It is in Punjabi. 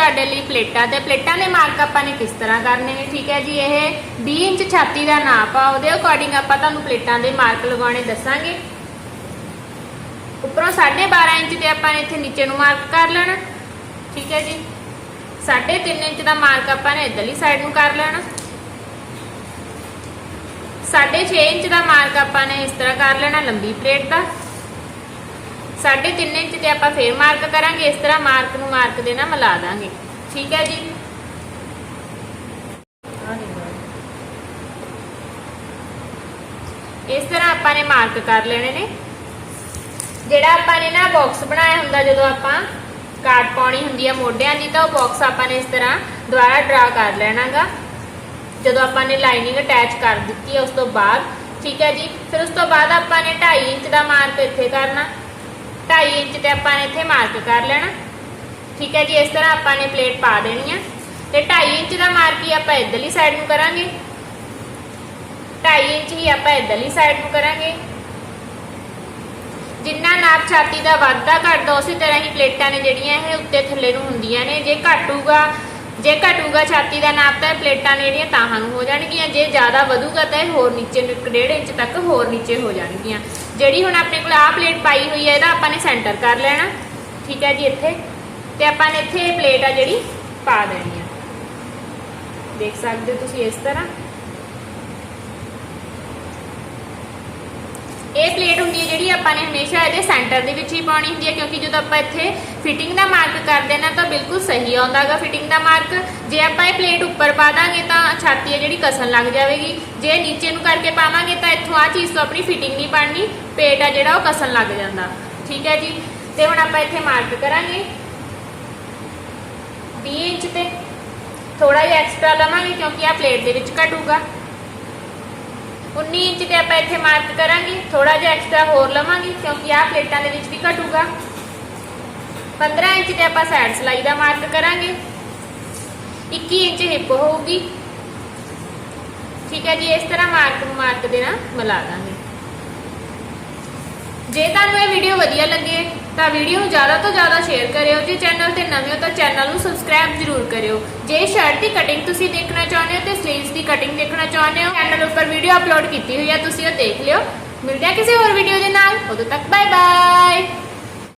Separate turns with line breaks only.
ਤੁਹਾਡੇ ਲਈ ਪਲੇਟਾਂ ਤੇ ਪਲੇਟਾਂ ਦੇ ਮਾਰਕ ਆਪਾਂ ਨੇ ਕਿਸ ਤਰ੍ਹਾਂ ਕਰਨੇ ਨੇ, ਠੀਕ ਹੈ ਜੀ? ਇਹ 20 ਇੰਚ ਛਾਤੀ ਦਾ ਨਾਪ ਆ, ਉਹਦੇ ਅਕੋਰਡਿੰਗ ਆਪਾਂ ਤੁਹਾਨੂੰ ਪਲੇਟਾਂ ਦੇ ਮਾਰਕ ਲਗਾਉਣੇ ਦੱਸਾਂਗੇ। ਉੱਪਰੋਂ 12.5 ਇੰਚ ਤੇ ਆਪਾਂ ਨੇ ਇੱਥੇ ਨੀਚੇ ਨੂੰ ਮਾਰਕ ਕਰ ਲੈਣਾ, ਠੀਕ ਹੈ ਜੀ? 3.5 ਇੰਚ ਦਾ ਮਾਰਕ ਆਪਾਂ ਨੇ ਇਧਰਲੀ ਸਾਈਡ ਨੂੰ ਕਰ ਲੈਣਾ। 6.5 ਇੰਚ ਦਾ ਮਾਰਕ ਆਪਾਂ ਨੇ ਇਸ ਤਰ੍ਹਾਂ ਕਰ ਲੈਣਾ ਲੰਬੀ ਪਲੇਟ ਦਾ। 3.5 ਇੰਚ ਤੇ ਆਪਾਂ ਫੇਰ ਮਾਰਕ ਕਰਾਂਗੇ, ਇਸ ਤਰ੍ਹਾਂ ਮਾਰਕ ਨੂੰ ਮਾਰਕ ਦੇ ਨਾਲ ਮਿਲਾ ਦਾਂਗੇ। ਠੀਕ ਹੈ ਜੀ? ਇਸ ਤਰ੍ਹਾਂ ਆਪਾਂ ਨੇ ਮਾਰਕ ਕਰ ਲੈਣੇ ਨੇ। ਜਿਹੜਾ ਆਪਾਂ ਨੇ ਨਾ ਬਾਕਸ ਬਣਾਇਆ ਹੁੰਦਾ, ਜਦੋਂ ਆਪਾਂ ਕਾਟ ਪਾਉਣੀ ਹੁੰਦੀ ਹੈ ਮੋਢਿਆਂ ਦੀ, ਤਾਂ ਉਹ ਬਾਕਸ ਆਪਾਂ ਨੇ ਇਸ ਤਰ੍ਹਾਂ ਦੁਬਾਰਾ ਡਰਾ ਕਰ ਲੈਣਾਗਾ। ਜਦੋਂ ਆਪਾਂ ਨੇ ਲਾਈਨਿੰਗ ਅਟੈਚ ਕਰ ਦਿੱਤੀ ਹੈ ਉਸ ਤੋਂ ਬਾਅਦ, ਠੀਕ ਹੈ ਜੀ? ਫਿਰ ਉਸ ਤੋਂ ਬਾਅਦ ਆਪਾਂ ਨੇ 2.5 ਇੰਚ ਦਾ ਮਾਰਕ ਇੱਥੇ ਕਰਨਾ। 2.5 ਇੰਚ ਤੇ ਆਪਾਂ ਨੇ ਇੱਥੇ ਮਾਰਕ ਕਰ ਲੈਣਾ। ਠੀਕ ਹੈ ਜੀ, ਇਸ ਤਰ੍ਹਾਂ ਆਪਾਂ ਨੇ ਪਲੇਟ ਪਾ ਦੇਣੀ ਆ। ਤੇ 2.5 ਇੰਚ ਦਾ ਮਾਰਕ ਹੀ ਆਪਾਂ ਇਧਰਲੀ ਸਾਈਡ ਨੂੰ ਕਰਾਂਗੇ। 2.5 ਇੰਚ ਹੀ ਆਪਾਂ ਇਧਰਲੀ ਸਾਈਡ ਨੂੰ ਕਰਾਂਗੇ। ਜਿੰਨਾ ਨਾਪ ਛਾਤੀ ਦਾ ਵੱਧਦਾ ਘਟਦਾ, ਉਸੇ ਤਰ੍ਹਾਂ ਹੀ ਪਲੇਟਾਂ ਨੇ ਜਿਹੜੀਆਂ ਇਹ ਉੱਤੇ ਥੱਲੇ ਨੂੰ ਹੁੰਦੀਆਂ ਨੇ। ਜੇ ਘਟੂਗਾ ਜੇ ਘਟੂਗਾ ਛਾਤੀ ਦਾ ਨਾਪ ਤਾਂ ਪਲੇਟਾਂ ਨੇ ਜਿਹੜੀਆਂ ਤਾਹਾਂ ਨੂੰ ਹੋ ਜਾਣਗੀਆਂ। ਜੇ ਜ਼ਿਆਦਾ ਵਧੂਗਾ ਤਾਂ ਇਹ ਹੋਰ ਨੀਚੇ ਨੂੰ 1.5 ਇੰਚ ਤੱਕ ਹੋਰ ਨੀਚੇ ਹੋ ਜਾਣਗੀਆਂ। ਜਿਹੜੀ ਹੁਣ ਆਪਣੇ ਕੋਲ ਆਹ ਪਲੇਟ ਪਾਈ ਹੋਈ ਹੈ, ਇਹਦਾ ਆਪਾਂ ਨੇ ਸੈਂਟਰ ਕਰ ਲੈਣਾ। ਠੀਕ ਹੈ ਜੀ ਇੱਥੇ। ਤੇ ਆਪਾਂ ਨੇ ਇੱਥੇ ਇਹ ਪਲੇਟ ਆ ਜਿਹੜੀ ਪਾ ਦੇਣੀ ਆ। ਦੇਖ ਸਕਦੇ ਹੋ ਤੁਸੀਂ ਇਸ ਤਰ੍ਹਾਂ। ਇਹ ਪਲੇਟ ਹੁੰਦੀ ਹੈ ਜਿਹੜੀ ਆਪਾਂ ਨੇ ਹਮੇਸ਼ਾ ਇਹਦੇ ਸੈਂਟਰ ਦੇ ਵਿੱਚ ਹੀ ਪਾਉਣੀ ਹੁੰਦੀ ਹੈ, ਕਿਉਂਕਿ ਜਦੋਂ ਆਪਾਂ ਇੱਥੇ ਫਿਟਿੰਗ ਦਾ ਮਾਰਕ ਕਰਦੇ ਨਾ ਤਾਂ ਬਿਲਕੁਲ ਸਹੀ ਆਉਂਦਾਗਾ ਫਿਟਿੰਗ ਦਾ ਮਾਰਕ ਜੇ ਆਪਾਂ ਇਹ ਪਲੇਟ ਉੱਪਰ ਪਾ ਦਾਂਗੇ ਤਾਂ ਛਾਤੀ ਹੈ ਜਿਹੜੀ ਕਸਣ ਲੱਗ ਜਾਵੇਗੀ। ਜੇ ਨੀਚੇ ਨੂੰ ਕਰਕੇ ਪਾਵਾਂਗੇ ਤਾਂ ਇੱਥੋਂ ਆ ਚੀਜ਼ ਤੋਂ ਆਪਣੀ ਫਿਟਿੰਗ ਨਹੀਂ ਬਣਨੀ, ਪੇਟ ਆ ਜਿਹੜਾ ਉਹ ਕਸਣ ਲੱਗ ਜਾਂਦਾ। ਠੀਕ ਹੈ ਜੀ? ਤੇ ਹੁਣ ਆਪਾਂ ਇੱਥੇ ਮਾਰਕ ਕਰਾਂਗੇ। 20 ਇੰਚ ਤੇ ਥੋੜਾ ਜਿਹਾ ਐਕਸਟਰਾ ਲਵਾਂਗੇ, ਕਿਉਂਕਿ ਆ ਪਲੇਟ ਦੇ ਵਿੱਚ ਘਟੂਗਾ। 19 ਇੰਚ ਤੇ ਆਪਾਂ ਇੱਥੇ ਮਾਰਕ ਕਰਾਂਗੇ। ਥੋੜਾ ਜਿਹਾ ਐਕਸਟਰਾ ਹੋਰ ਲਵਾਂਗੇ, ਕਿਉਂਕਿ ਆਹ ਪਲੇਟਾਂ ਦੇ ਵਿੱਚ ਵੀ ਘਟੂਗਾ। 15 ਇੰਚ ਤੇ ਆਪਾਂ ਸਾਈਡ ਸਲਾਈ ਦਾ ਮਾਰਕ ਕਰਾਂਗੇ। 21 ਇੰਚ ਹਿੱਪ ਹੋਊਗੀ। ਠੀਕ ਹੈ ਜੀ, ਇਸ ਤਰ੍ਹਾਂ ਮਾਰਕ ਨੂੰ ਮਾਰਕ ਦੇ ਨਾਲ ਮਿਲਾ ਦਾਂਗੇ। ਜੇ ਤੁਹਾਨੂੰ ਇਹ ਵੀਡੀਓ ਵਧੀਆ ਲੱਗੇ, ਤਾਂ ਵੀਡੀਓ ਨੂੰ ਜ਼ਿਆਦਾ ਤੋਂ ਜ਼ਿਆਦਾ ਸ਼ੇਅਰ ਕਰਿਓ। ਜੇ ਚੈਨਲ ਤੇ ਨਵੇਂ ਹੋ, ਤਾਂ ਚੈਨਲ ਨੂੰ ਸਬਸਕ੍ਰਾਈਬ ਜ਼ਰੂਰ ਕਰਿਓ। ਜੇ ਸ਼ਰਟ ਦੀ ਕਟਿੰਗ ਤੁਸੀਂ ਦੇਖਣਾ ਚਾਹੁੰਦੇ ਹੋ, ਤੇ ਸਲੀਵਸ ਦੀ ਕਟਿੰਗ ਦੇਖਣਾ ਚਾਹੁੰਦੇ ਹੋ ਚੈਨਲ ਉੱਪਰ ਵੀਡੀਓ ਅਪਲੋਡ ਕੀਤੀ ਹੋਈ ਹੈ, ਤੁਸੀਂ ਉਹ ਦੇਖ ਲਿਓ। ਮਿਲਦੇ ਹਾਂ ਕਿਸੇ ਹੋਰ ਵੀਡੀਓ ਦੇ ਨਾਲ। ਉਦੋਂ ਤੱਕ ਬਾਏ ਬਾਏ